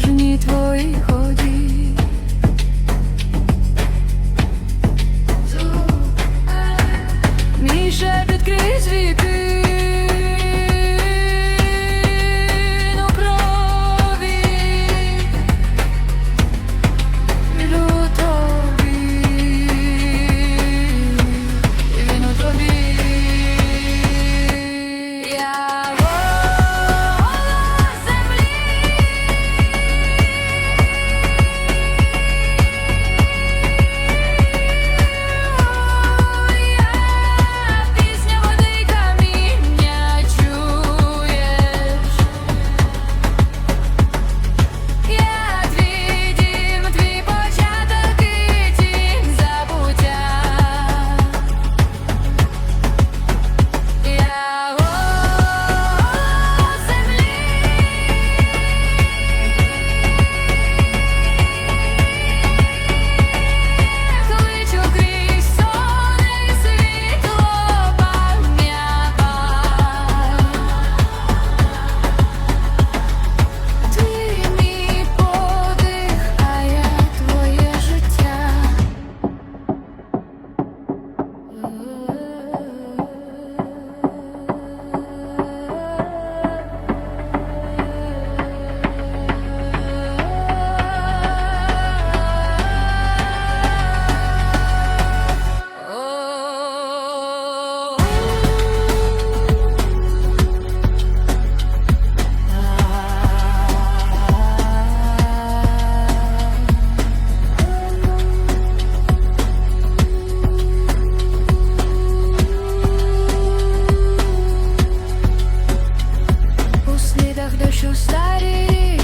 кожній твоїй ході. слідах дощу старі.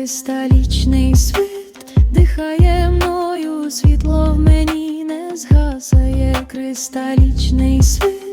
Кристалічний світ дихає мною, світло в мені не згасає кристалічний світ.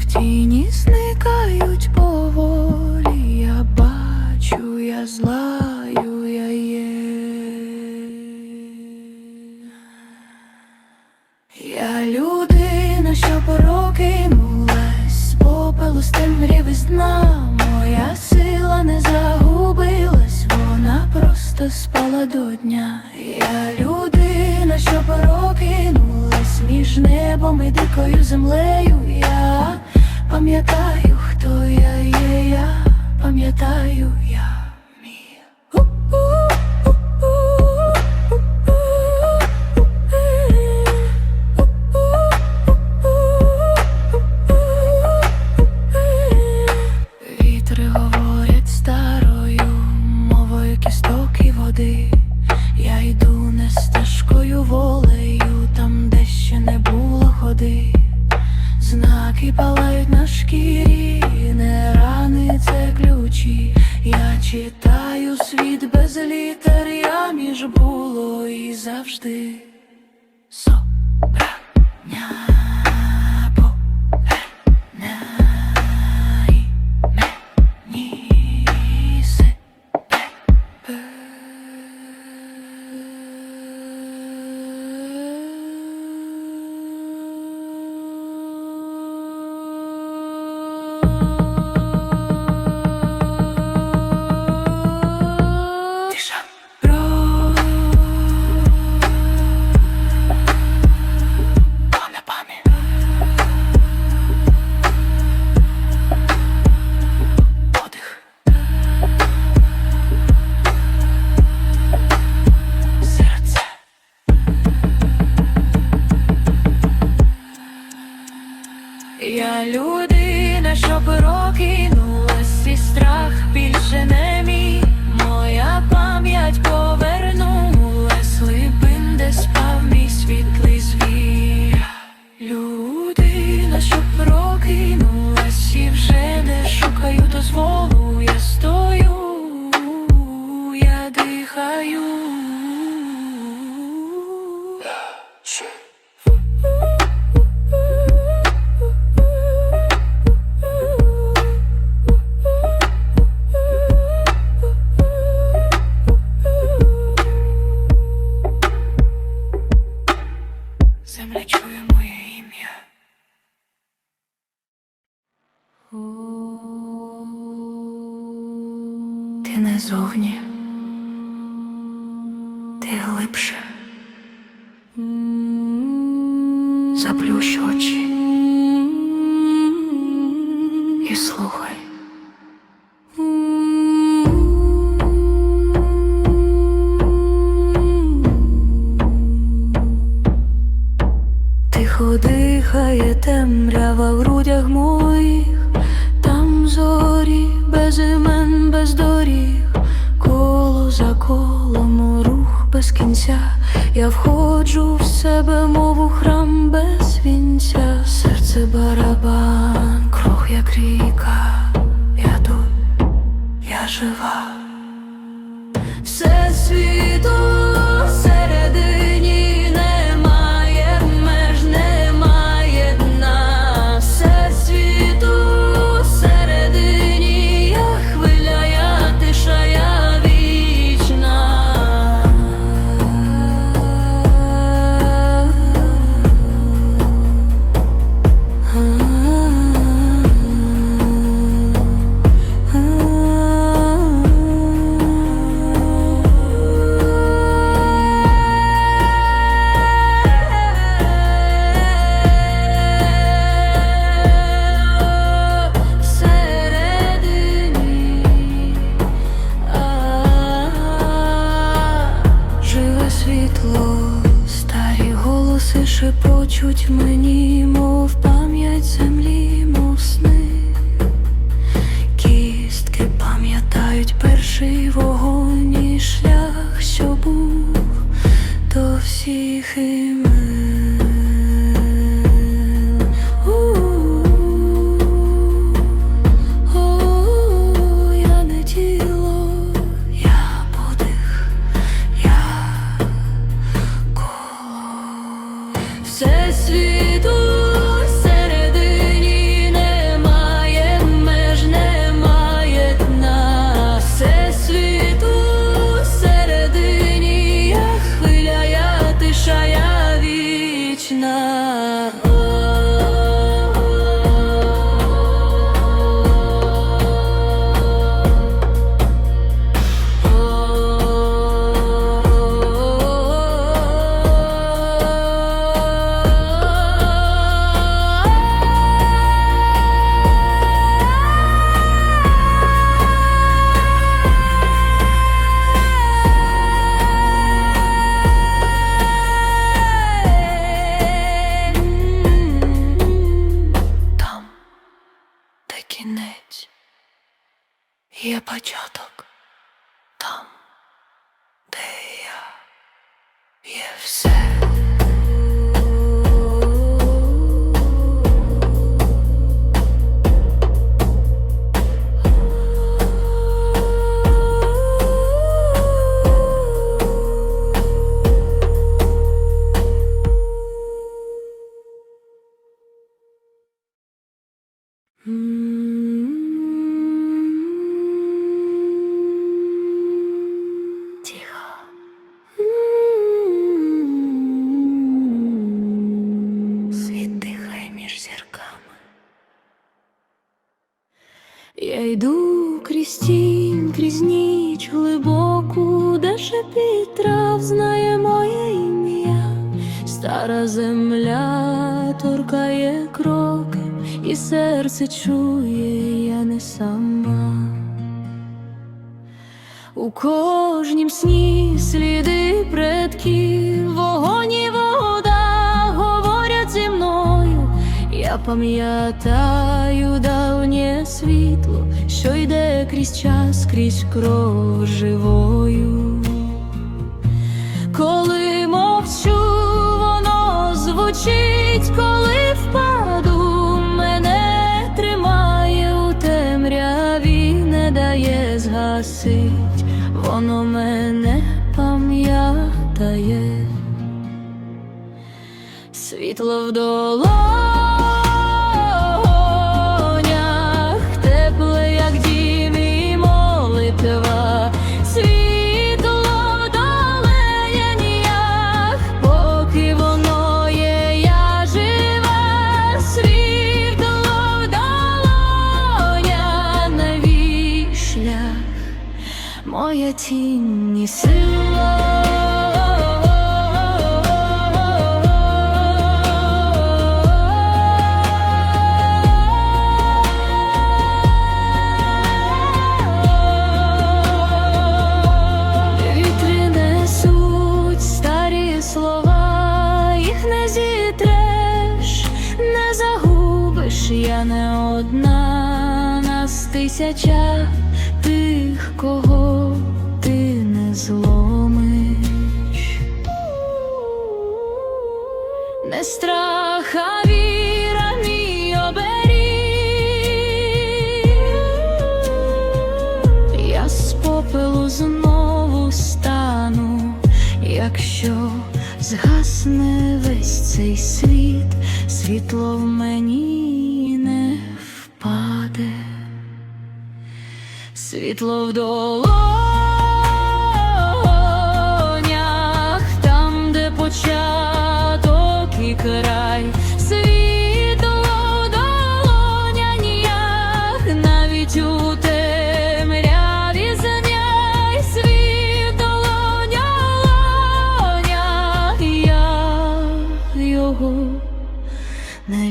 в тіні сника. Я людина, що прокинулась, і страх більше не мій, моя пам'ять повернулась, глибин, де спав мій світлий. You've said крізь тінь, крізь ніч глибоку, де шепіт трав знає моє ім'я, стара земля торкає кроки, і серце чує, я не сама. У кожнім сні сліди предків, вогонь і вода говорять зі мною, я пам'ятаю давнє світло що йде крізь час, крізь кров живою. Коли мовчу, воно звучить, коли впаду, мене тримає у темряві, не дає згасить, воно мене пам'ятає, світло в долонях, тисяча тих, кого ти не зломиш. Не страх, а віра мій оберіг. Я з попелу знову стану, якщо згасне весь цей світ, світло в мені світло в долонях, там, де початок і край, світло в навіть у темряві зняй світ долонях, я його не